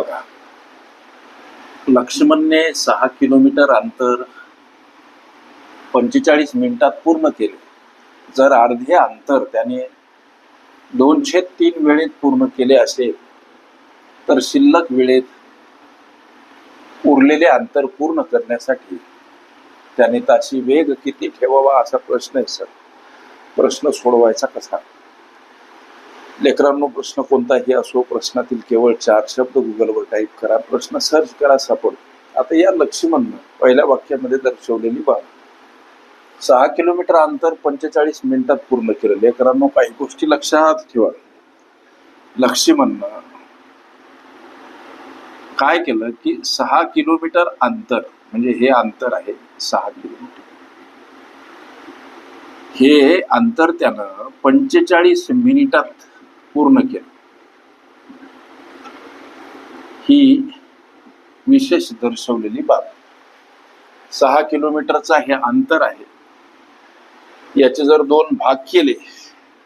बघा. लक्ष्मणने सहा किलोमीटर अंतर पंचेचाळीस मिनिटात पूर्ण केले. जर अर्धे अंतर त्याने दोनशे तीन वेळेत पूर्ण केले असेल तर शिल्लक वेळेत उरलेले अंतर पूर्ण करण्यासाठी त्याने ताशी वेग किती ठेवावा असा प्रश्न आहे सर. प्रश्न सोडवायचा कसा? लेकरांनो प्रश्न कोणताही असो प्रश्नातील केवळ चार शब्द गुगलवर टाईप करा प्रश्न सर्च करा सापडतो आता या लक्ष्मणनं पहिल्या वाक्यामध्ये दर्शवलेली बाब. सहा किलोमीटर अंतर पंचेचाळीस मिनिटात पूर्ण केलं. लेकरांनो काही गोष्टी लक्षात ठेवा. लक्ष्मणनं काय केलं की सहा किलोमीटर अंतर म्हणजे हे अंतर आहे सहा किलोमीटर. हे अंतर त्यानं पंचेचाळीस मिनिटात पूर्ण केलं. ही विशेष दर्शवलेली बाब. सहा किलोमीटरचा हे अंतर आहे. याचे जर दोन भाग केले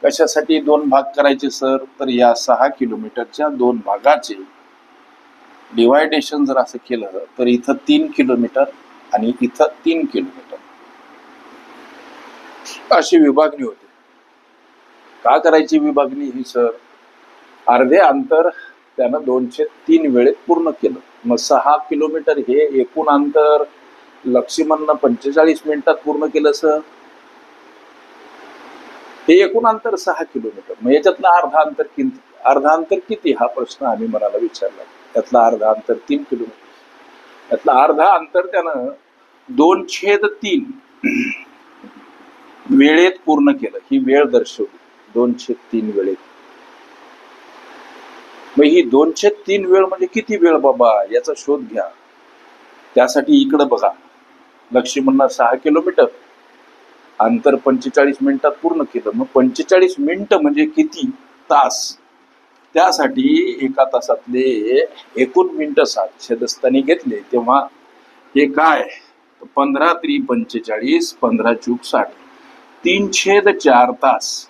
कशासाठी दोन भाग करायचे सर? तर या सहा किलोमीटरच्या दोन भागाचे डिवायडेशन जर असं केलं तर इथं तीन किलोमीटर आणि इथं तीन किलोमीटर. अशी विभागणी होती. का करायची विभागणी ही सर अर्धे अंतर त्यानं दोनशे तीन वेळेत पूर्ण केलं. मग सहा किलोमीटर हे एकूण अंतर लक्ष्मणनं पंचेचाळीस मिनिटात पूर्ण केलं सर हे एकूण अंतर सहा किलोमीटर. मग याच्यातलं अर्धा अंतर किती अर्धा अंतर किती? हा प्रश्न आम्ही मनाला विचारला. त्यातला अर्धा अंतर तीन किलोमीटर. त्यातला अर्धा अंतर त्यानं दोन छेद तीन वेळेत पूर्ण केलं. ही वेळ दर्शवली. दोनशे तीन वेळेत मग ही दोनशे तीन वेळ म्हणजे किती वेळ बाबा? याचा शोध घ्या. त्यासाठी इकडं बघा. लक्ष्मणनं सहा किलोमीटर. अंतर पंचेचाळीस मिनिटात पूर्ण केलं. मग पंचेचाळीस मिनिट म्हणजे किती? तास. त्यासाठी एका तासातले एकूण मिनिटं सात छेदस्थानी घेतले. तेव्हा हे काय? पंधरा त्रि पंचेचाळीस पंधरा चूक साठ. तीन छेद चार तास.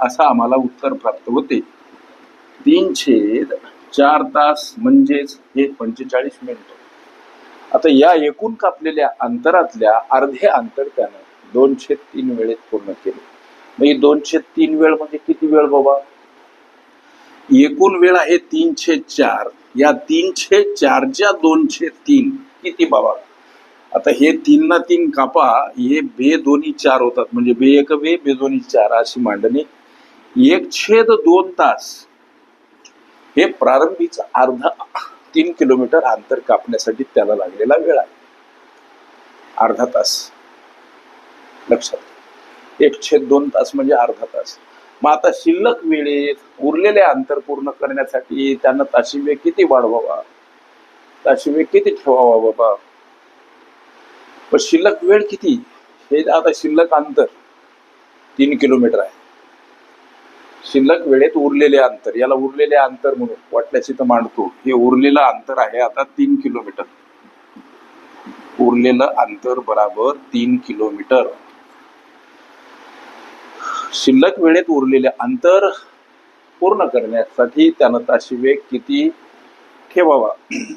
असं आम्हाला उत्तर प्राप्त होते. तीन छेद चार तास म्हणजेच हे पंचेचाळीस मिनिट. आता या एकूण कापलेल्या अंतरातल्या अर्धे अंतर त्यानं दोनशे तीन वेळेत पूर्ण केले. म्हणजे दोन दोनशे तीन वेळ म्हणजे किती वेळ बाबा? एकूण वेळ आहे तीनशे चार. या तीनशे चारच्या दोनशे तीन किती बाबा? आता हे तीन ना तीन कापा हे बे दोन्ही चार होतात. म्हणजे बे एक बे बे दोन्ही चार अशी मांडणी एक छेद दोन तास. हे प्रारंभीच अर्धा तीन किलोमीटर अंतर कापण्यासाठी त्याला लागलेला वेळ आहे. अर्धा तास. लक्षात एक छेद दोन तास म्हणजे अर्धा तास. मग आता शिल्लक वेळेत उरलेले अंतर पूर्ण करण्यासाठी त्यांना ताशी वेळ किती वाढवावा? ताशी वेळ किती ठेवावा बाबा? पण शिल्लक वेळ किती? हे आता शिल्लक अंतर तीन किलोमीटर आहे. शिल्लक वेळेत उरलेले अंतर याला उरलेले अंतर म्हणून वाटल्याची तर मांडतो. हे उरलेलं अंतर आहे आता तीन किलोमीटर. उरलेलं अंतर बराबर तीन किलोमीटर. शिल्लक वेळेत उरलेले अंतर पूर्ण करण्यासाठी त्यानं ताशी वेग किती ठेवावा?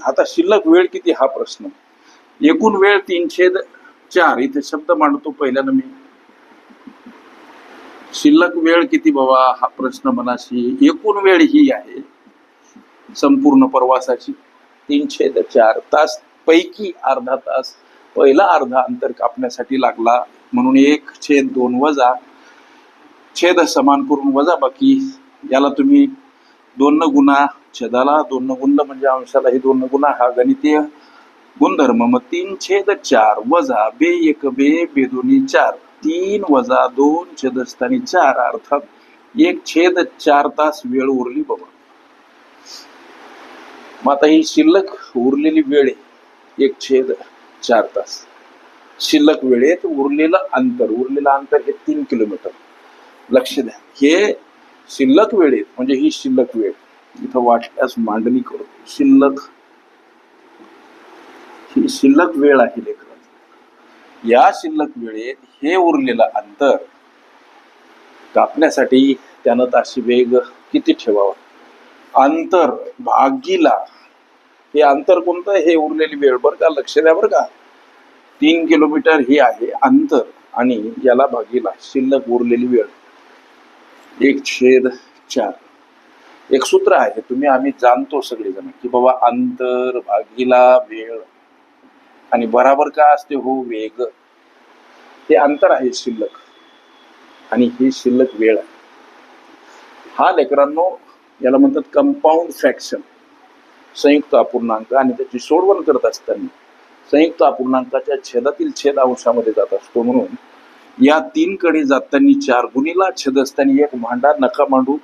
आता शिल्लक वेळ किती हा प्रश्न. एकूण वेळ तीनशे चार इथे शब्द मांडतो पहिल्यानं मी. शिल्लक वेळ किती बाबा हा प्रश्न मनाशी? एकूण वेळ ही आहे संपूर्ण प्रवासाची. तीनशे चार तास पैकी अर्धा तास पहिला अर्धा अंतर कापण्यासाठी लागला. म्हणून एक छेद दोन वजा छेद समान करून वजा बाकी. याला तुम्ही दोन गुणा छेदाला दोन गुण म्हणजे अंशाला हे दोन गुणा हा गणितीय गुणधर्म. मग तीन छेद चार वजा बे एक बे बे दोन्ही चार. तीन वजा दोन छेदस्थानी चार अर्थात एक छेद चार तास वेळ उरली बाबा. मग आता ही शिल्लक उरलेली वेळ आहे. एक छेद चार तास. शिल्लक वेळेत उरलेलं अंतर उरलेलं अंतर हे तीन किलोमीटर. लक्ष द्या. हे शिल्लक वेळेत म्हणजे ही शिल्लक वेळ. इथं वाटल्यास मांडणी करतो शिल्लक ही शिल्लक वेळ आहे लेकरांची या शिल्लक वेळेत हे उरलेलं अंतर कापण्यासाठी त्यानं ताशी वेग किती ठेवावा? अंतर भागीला. हे अंतर कोणतं? हे उरलेली वेळ बरं का? लक्ष द्या बरं का. तीन किलोमीटर हे आहे अंतर आणि याला भागीला. शिल्लक उरलेली वेळ. एक छेद चार. एक सूत्र आहे. तुम्ही आम्ही जाणतो सगळेजण की बाबा अंतर भागीला वेळ. आणि बराबर का असते हो वेग? हे अंतर आहे शिल्लक. आणि ही शिल्लक वेळ आहे. हा लेकरांनो याला म्हणतात कंपाऊंड फ्रॅक्शन संयुक्त अपूर्णांक. आणि त्याची सोडवण करत असताना संयुक्त अपूर्णांकाच्या छेदातील छेद अंशामध्ये जात असतो म्हणून या तीन कडे जाताना चार गुणीला छेद असताना एक भांडा नका मांडू.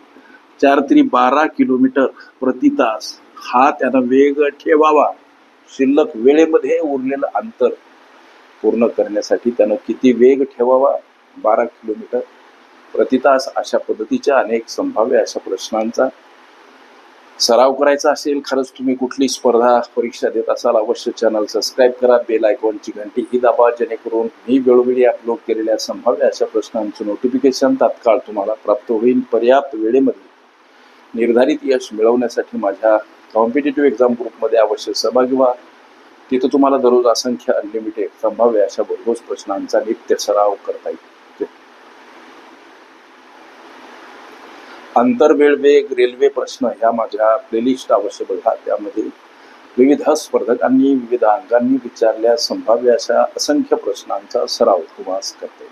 चार तरी बारा किलोमीटर प्रति तास हा त्यानं वेग ठेवावा. शिल्लक वेळेमध्ये उरलेलं अंतर पूर्ण करण्यासाठी त्यानं किती वेग ठेवावा? बारा किलोमीटर प्रतितास अशा पद्धतीच्या अनेक संभाव्य अशा प्रश्नांचा सराव करायचा असेल खरंच तुम्ही कुठली स्पर्धा परीक्षा देत असाल अवश्य चॅनल सबस्क्राईब करा बेल आयकॉनची घंटी ही दाबा जेणेकरून मी वेळोवेळी अपलोड केलेल्या संभाव्य अशा प्रश्नांचं नोटिफिकेशन तात्काळ तुम्हाला प्राप्त होईल. पर्याप्त वेळेमध्ये निर्धारित यश मिळवण्यासाठी माझ्या कॉम्पिटेटिव्ह एक्झाम ग्रुपमध्ये अवश्य सहभागी व्हा. तिथं तुम्हाला दररोज असंख्य अनलिमिटेड संभाव्य अशा भरघोस प्रश्नांचा नित्य सराव करता येईल आंतरवेळ वेग रेल्वे प्रश्न ह्या माझ्या प्लेलिस्ट अवश्य बघा. त्यामध्ये विविध स्पर्धकांनी विविध अंगांनी विचारल्या संभाव्य अशा असंख्य प्रश्नांचा सराव तुम्हाला करते